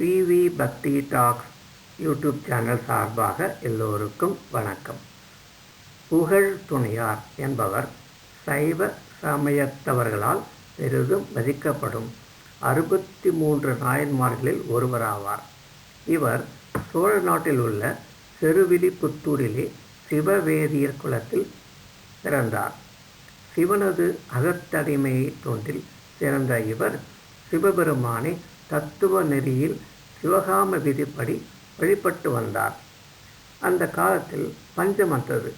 PV பக்தி tax YouTube channel சார்பாக எல்லோருக்கும் வணக்கம். புகழ் துணையார் என்பவர் சைவ சமயத்தவர்களால் பெரிதும் மதிக்கப்படும் அறுபத்தி மூன்று நாயன்மார்களில் ஒருவராவார். இவர் சோழ நாட்டில் உள்ள செருவிலிபுத்தூரிலே சிவவேதியர் குலத்தில் பிறந்தார். சிவனது அகத்தடிமையை தொன்றில் சிறந்த இவர் சிவபெருமானை தத்துவ நெறியில் சிவகாம விதிப்படி வழிபட்டு வந்தார். அந்த காலத்தில் பஞ்சம் வந்தது.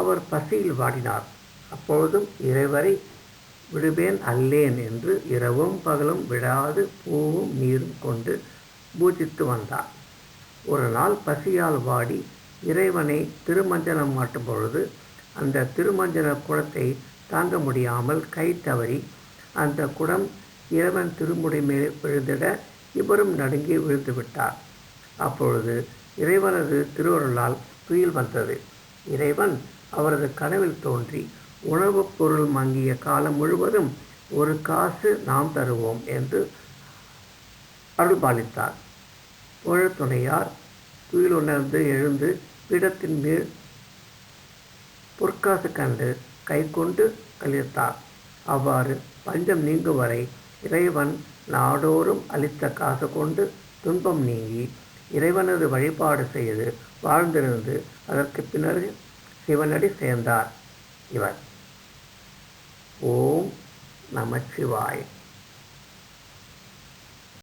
அவர் பசியில் வாடினார். அப்பொழுதும் இறைவரை விடுவேன் அல்லேன் என்று இரவும் பகலும் விடாது பூவும் நீரும் கொண்டு பூஜித்து வந்தார். ஒரு நாள் பசியால் வாடி இறைவனை திருமஞ்சனம் மாட்டும் பொழுது அந்த திருமஞ்சன குடத்தை தாங்க முடியாமல் கை தவறி அந்த குடம் இறைவன் திருமுடி மேல் விழுந்திட இவரும் நடுங்கி விழுந்து விட்டார். அப்பொழுது இறைவனது திருவருளால் துயில் வந்தது. இறைவன் அவரது கனவில் தோன்றி உணவுப் பொருள் மங்கிய காலம் முழுவதும் ஒரு காசு நாம் தருவோம் என்று அருள்பாலித்தார். புகழ் துணையார் துயில் உணர்ந்து எழுந்து பீடத்தின் மேல் பொற்காசு கண்டு கை கொண்டு கழித்தார் அவ்வாறு பஞ்சம் நீங்கும் வரை இறைவன் நாடோறும் அளித்த காசு கொண்டு துன்பம் நீங்கி இறைவனது வழிபாடு செய்து வாழ்ந்திருந்து அதற்கு பின்னர் சிவனடி சேர்ந்தார் இவர். ஓம் நமச்சிவாய்.